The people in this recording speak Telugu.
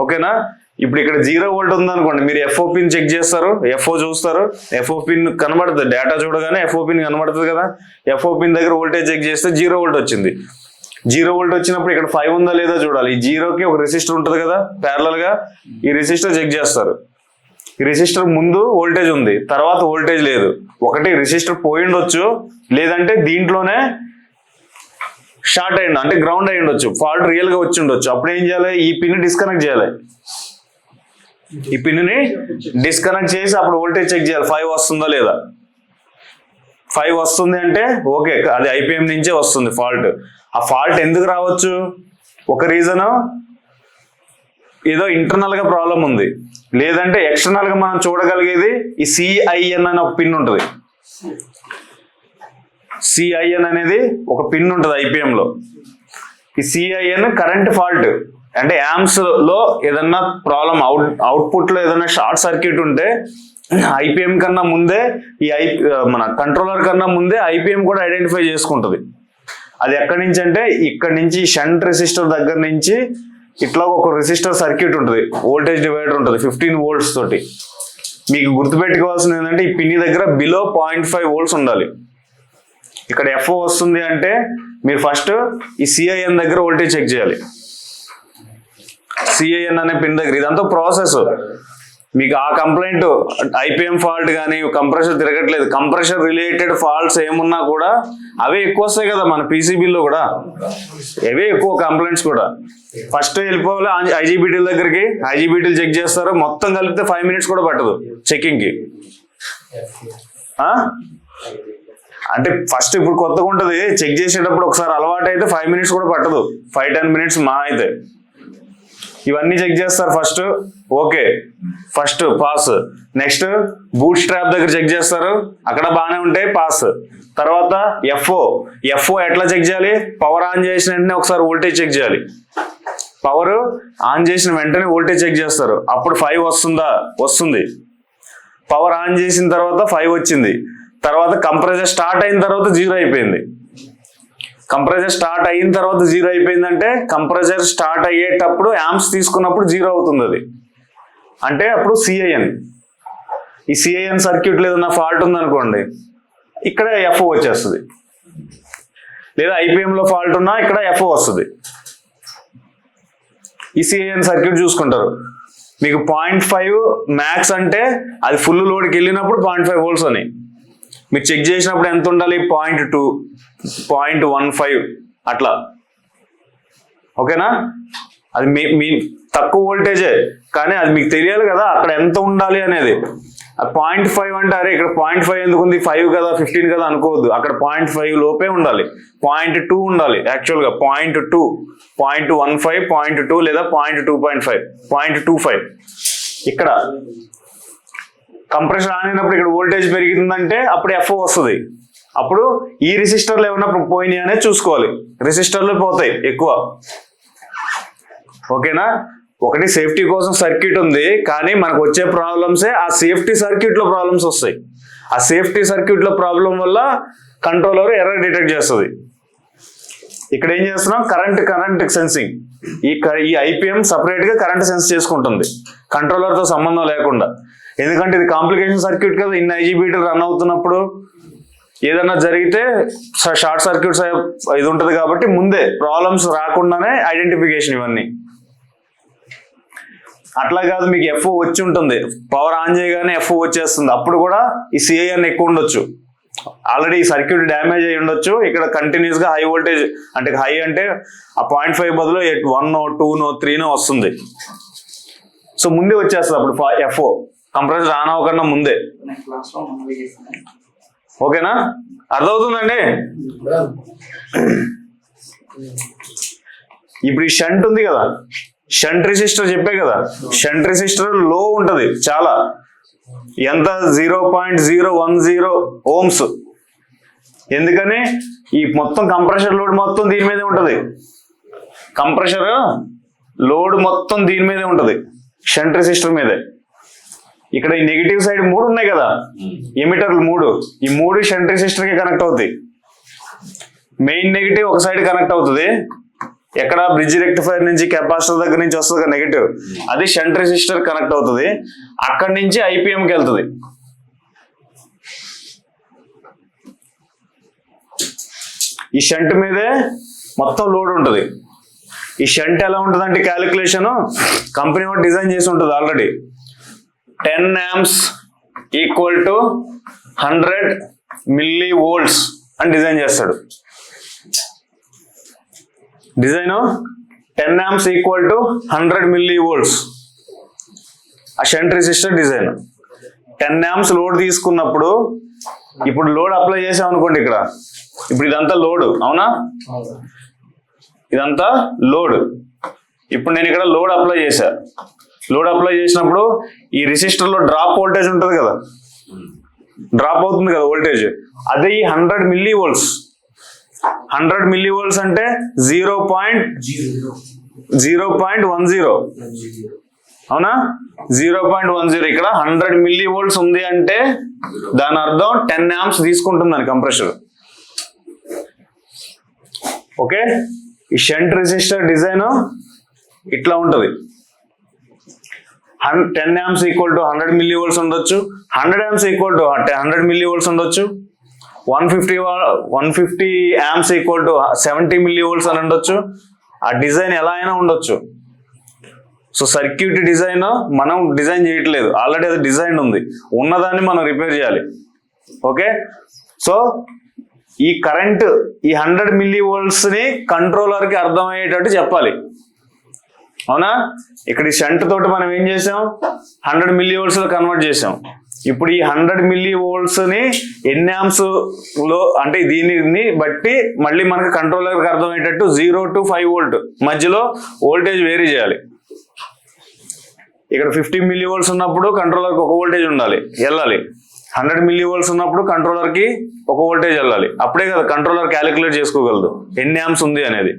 ఓకేనా? ఇప్పుడు ఇక్కడ జీరో వోల్ట్ ఉందనుకోండి మీరు ఎఫ్ఓ పిన్ చెక్ చేస్తారు ఎఫ్ఓ చూస్తారు ఎఫ్ఓ పిన్ కనబడుతుంది. డేటా చూడగానే ఎఫ్ఓ పిన్ కనబడుతుంది కదా? ఎఫ్ఓ పిన్ దగ్గర వోల్టేజ్ చెక్ చేస్తే జీరో వోల్ట్ వచ్చింది. జీరో వోల్ట్ వచ్చినప్పుడు ఇక్కడ ఫైవ్ ఉందా లేదా చూడాలి. ఈ జీరోకి ఒక రెసిస్టర్ ఉంటుంది కదా? ప్యారలల్గా ఈ రెసిస్టర్ చెక్ చేస్తారు. ఈ రెసిస్టర్ ముందు వోల్టేజ్ ఉంది తర్వాత వోల్టేజ్ లేదు. ఒకటి రెసిస్టర్ పోయి ఉండొచ్చు లేదంటే దీంట్లోనే షార్ట్ అయ్యిండు అంటే గ్రౌండ్ అయి ఉండొచ్చు ఫాల్ట్ రియల్గా వచ్చి ఉండొచ్చు అప్పుడు ఏం చేయాలి? ఈ పిన్ డిస్కనెక్ట్ చేయాలి. ఈ పిన్ని డిస్కనెక్ట్ చేసి అప్పుడు వోల్టేజ్ చెక్ చేయాలి. ఫైవ్ వస్తుందా లేదా? ఫైవ్ వస్తుంది అంటే ఓకే అది ఐపీఎం నుంచే వస్తుంది ఫాల్ట్. ఆ ఫాల్ట్ ఎందుకు రావచ్చు? ఒక రీజన్ ఏదో ఇంటర్నల్గా ప్రాబ్లం ఉంది. లేదంటే ఎక్స్టర్నల్గా మనం చూడగలిగేది ఈ సిఐఎన్ అనే ఒక పిన్ ఉంటుంది. సిఐఎన్ అనేది ఒక పిన్ ఉంటుంది ఐపీఎంలో ఈ సిఐఎన్ కరెంట్ ఫాల్ట్ అంటే యామ్స్లో ఏదన్నా ప్రాబ్లం అవుట్ అవుట్పుట్లో ఏదైనా షార్ట్ సర్క్యూట్ ఉంటే ఐపీఎం కన్నా ముందే ఈ ఐ మన కంట్రోలర్ కన్నా ముందే ఐపీఎం కూడా ఐడెంటిఫై చేసుకుంటుంది. అది ఎక్కడి నుంచి అంటే ఇక్కడ నుంచి షంట్ రెసిస్టర్ దగ్గర నుంచి ఇట్లా ఒక రెసిస్టర్ సర్క్యూట్ ఉంటుంది. వోల్టేజ్ డివైడర్ ఉంటుంది ఫిఫ్టీన్ వోల్ట్స్ తోటి. మీకు గుర్తుపెట్టుకోవాల్సింది ఏంటంటే ఈ పిన్ని దగ్గర బిలో పాయింట్ ఫైవ్ వోల్ట్స్ ఉండాలి. ఇక్కడ ఎఫ్ఓ వస్తుంది అంటే మీరు ఫస్ట్ ఈ సిఐఎన్ దగ్గర వోల్టేజ్ చెక్ చేయాలి. సిఐఎన్ అనే పిన్ దగ్గర ఇదంతా ప్రాసెస్ మీకు ఆ కంప్లైంట్ ఐపీఎం ఫాల్ట్ కానీ కంప్రెషర్ తిరగట్లేదు. కంప్రెషర్ రిలేటెడ్ ఫాల్ట్స్ ఏమున్నా కూడా అవే ఎక్కువ వస్తాయి కదా మన పీసీబీలో కూడా. అవే ఎక్కువ కంప్లైంట్స్ కూడా. ఫస్ట్ వెళ్ళిపోవాలి ఐజీబీటీల దగ్గరికి. ఐజీబీటీలు చెక్ చేస్తారు. మొత్తం కలిపితే ఫైవ్ మినిట్స్ కూడా పట్టదు చెకింగ్కి అంటే ఫస్ట్ ఇప్పుడు కొత్తగా ఉంటుంది చెక్ చేసేటప్పుడు ఒకసారి అలవాటు అయితే ఫైవ్ మినిట్స్ కూడా పట్టదు. ఫైవ్ టెన్ మినిట్స్ మా అయితే. ఇవన్నీ చెక్ చేస్తారు first okay first pass next bootstrap దగ్గర చెక్ చేస్తారు. అక్కడ బాగానే ఉంటాయి పాస్ తర్వాత ఎఫ్ఓ ఎఫ్ఓ ఎట్లా చెక్ చేయాలి? పవర్ ఆన్ చేసిన వెంటనే ఒకసారి వోల్టేజ్ చెక్ చేయాలి. పవర్ ఆన్ చేసిన వెంటనే వోల్టేజ్ చెక్ చేస్తారు. అప్పుడు ఫైవ్ వస్తుందా? వస్తుంది. పవర్ ఆన్ చేసిన తర్వాత ఫైవ్ వచ్చింది. తర్వాత కంప్రెసర్ స్టార్ట్ అయిన తర్వాత జీరో అయిపోయింది. కంప్రెసర్ స్టార్ట్ అయిన తర్వాత జీరో అయిపోయిందంటే కంప్రెసర్ స్టార్ట్ అయ్యేటప్పుడు యాంప్స్ తీసుకున్నప్పుడు జీరో అవుతుంది అది. అంటే అప్పుడు సిఐఎన్ ఈ సిఐఎన్ సర్క్యూట్ ఏదైనా ఫాల్ట్ ఉందనుకోండి ఇక్కడ ఎఫ్ఓ వచ్చేస్తుంది. లేదా ఐపీఎంలో ఫాల్ట్ ఉన్నా ఇక్కడ ఎఫ్ఓ వస్తుంది. ఈ సిఐఎన్ సర్క్యూట్ చూసుకుంటారు. మీకు పాయింట్ ఫైవ్ మ్యాక్స్ అంటే అది ఫుల్ లోడ్కి వెళ్ళినప్పుడు పాయింట్ ఫైవ్ వోల్ట్స్ అని. మీరు చెక్ చేసినప్పుడు ఎంత ఉండాలి? Point two point one five అట్లా. ఓకేనా? అది మీ మీ తక్కువ వోల్టేజే కానీ అది మీకు తెలియాలి కదా అక్కడ ఎంత ఉండాలి అనేది. పాయింట్ ఫైవ్ అంటే అరే ఇక్కడ పాయింట్ ఫైవ్ ఎందుకు ఉంది? ఫైవ్ కదా ఫిఫ్టీన్ కదా అనుకోవద్దు. అక్కడ పాయింట్ ఫైవ్ లోపే ఉండాలి. పాయింట్ టూ ఉండాలి యాక్చువల్గా. Point two point one five point two లేదా point two point five point two five. ఇక్కడ కంప్రెషన్ ఆన్ అయినప్పుడు ఇక్కడ వోల్టేజ్ పెరిగిందంటే అప్పుడు ఎఫ్ఓ వస్తుంది. అప్పుడు ఈ రెసిస్టర్లు ఏమన్నా పోయినాయి అనేది చూసుకోవాలి. రెసిస్టర్లు పోతాయి ఎక్కువ. ఓకేనా? ఒకటి సేఫ్టీ కోసం సర్క్యూట్ ఉంది కానీ మనకు వచ్చే ప్రాబ్లమ్సే ఆ సేఫ్టీ సర్క్యూట్లో ప్రాబ్లమ్స్ వస్తాయి. ఆ సేఫ్టీ సర్క్యూట్లో ప్రాబ్లం వల్ల కంట్రోలర్ ఎర్రర్ డిటెక్ట్ చేస్తుంది. ఇక్కడ ఏం చేస్తున్నాం? Current current sensing. ఈ క- ఈ ఐపీఎం సపరేట్గా కరెంట్ సెన్స్ చేసుకుంటుంది. కంట్రోలర్తో సంబంధం లేకుండా. ఎందుకంటే ఇది కాంప్లికేషన్ సర్క్యూట్ కదా. ఇన్ని ఐజీబీటీలు రన్ అవుతున్నప్పుడు ఏదైనా జరిగితే షార్ట్ సర్క్యూట్స్ ఇది ఉంటుంది కాబట్టి ముందే ప్రాబ్లమ్స్ రాకుండానే ఐడెంటిఫికేషన్ ఇవన్నీ. అట్లా కాదు మీకు ఎఫ్ఓ వచ్చి ఉంటుంది. పవర్ ఆన్ చేయగానే ఎఫ్ఓ వచ్చేస్తుంది. అప్పుడు కూడా ఈ సిఐఎన్ ఎక్కువ ఉండొచ్చు. ఆల్రెడీ ఈ సర్క్యూట్ డ్యామేజ్ అయి ఉండొచ్చు. ఇక్కడ కంటిన్యూస్గా హై వోల్టేజ్ అంటే హై అంటే ఆ పాయింట్ ఫైవ్ బదులు one two no three no వస్తుంది. సో ముందే వచ్చేస్తుంది అప్పుడు ఎఫ్ఓ కంప్రెసర్ ఆన్ అవ్వకుండా ముందే ఓకేనా? అర్థమవుతుందండి? ఇప్పుడు ఈ షంట్ ఉంది కదా? షంట్ రెసిస్టర్ చెప్పే కదా? షంట్ రెసిస్టర్లో ఉంటది చాలా. ఎంత? Zero point zero one zero ohms. ఎందుకని? ఈ మొత్తం కంప్రెషర్ లోడ్ మొత్తం దీని మీదే ఉంటది. కంప్రెషర్ లోడ్ మొత్తం దీని మీదే ఉంటది. షంట్ రెసిస్టర్ మీదే. ఇక్కడ ఈ నెగిటివ్ సైడ్ మూడు ఉన్నాయి కదా. ఎమిటర్లు మూడు. ఈ మూడు షంట్ రెసిస్టర్కి కనెక్ట్ అవుతాయి. మెయిన్ నెగిటివ్ ఒక సైడ్ కనెక్ట్ అవుతుంది. ఎక్కడ బ్రిడ్జ్ రెక్టిఫైర్ నుంచి కెపాసిటర్ దగ్గర నుంచి వస్తుంది నెగిటివ్ అది షంట్ రెసిస్టర్ కనెక్ట్ అవుతుంది. అక్కడి నుంచి ఐపీఎం కి వెళ్తుంది. ఈ షంట్ మీదే మొత్తం లోడ్ ఉంటుంది. ఈ షంట్ ఎలా ఉంటుంది అంటే క్యాలిక్యులేషన్ కంపెనీ డిజైన్ చేసి ఉంటుంది already ten amps equal to hundred millivolts అని డిజైన్ చేస్తాడు. Design ten amps equal to hundred millivolts ఆ shunt resistor design. Ten amps load తీసుకున్నప్పుడు ఇప్పుడు లోడ్ అప్లై చేసాం అనుకోండి ఇక్కడ. ఇప్పుడు ఇదంతా లోడ్ అవునా. ఇదంతా లోడ్. ఇప్పుడు నేను ఇక్కడ లోడ్ అప్లై చేశా. లోడ్ అప్లై చేసినప్పుడు ఈ రిజిస్టర్లో డ్రాప్ వోల్టేజ్ ఉంటుంది కదా. డ్రాప్ అవుతుంది కదా వోల్టేజ్. అదే ఈ hundred millivolts hundred millivolts అంటే zero point zero point one zero. అవునా? Zero point one zero. ఇక్కడ హండ్రెడ్ మిల్లీ వోల్ట్స్ ఉంది అంటే దాని అర్థం టెన్ యామ్స్ తీసుకుంటుందని కంప్రెషర్. ఓకే? ఈ షంట్ రెసిస్టర్ డిజైన్ ఇట్లా ఉంటుంది. Ten amps equal to hundred millivolts ఉండొచ్చు. Hundred amps equal to hundred millivolts ఉండొచ్చు. One fifty one fifty amps equal to seventy millivolts అని ఉండొచ్చు. ఆ డిజైన్ ఎలా అయినా ఉండొచ్చు. సో సర్క్యూట్ డిజైన్ మనం డిజైన్ చేయట్లేదు. ఆల్రెడీ అది డిజైన్ ఉంది. ఉన్నదాన్ని మనం రిపేర్ చేయాలి. ఓకే? సో ఈ కరెంట్ ఈ హండ్రెడ్ మిల్లీ వోల్ట్స్ కంట్రోలర్కి అర్థమయ్యేటట్టు చెప్పాలి. అవునా? ఇక్కడ ఈ షంట్ తోటి మనం ఏం చేసాం? హండ్రెడ్ మిల్లీ వోల్ట్స్లో కన్వర్ట్ చేసాం. ఇప్పుడు ఈ హండ్రెడ్ మిల్లీ వోల్ట్స్ని ఎన్ని ఆమ్స్లో అంటే దీనిని బట్టి మళ్ళీ మనకి కంట్రోలర్కి అర్థమయ్యేటట్టు జీరో టు ఫైవ్ వోల్ట్ మధ్యలో వోల్టేజ్ వేరీ చేయాలి. ఇక్కడ ఫిఫ్టీ మిల్లీ వోల్ట్స్ ఉన్నప్పుడు కంట్రోలర్కి ఒక వోల్టేజ్ ఉండాలి వెళ్ళాలి. హండ్రెడ్ మిల్లీ వోల్ట్స్ ఉన్నప్పుడు కంట్రోలర్కి ఒక వోల్టేజ్ వెళ్ళాలి. అప్పుడే కదా కంట్రోలర్ క్యాలిక్యులేట్ చేసుకోగలదు. ఎన్ని యామ్స్ ఉంది అనేది.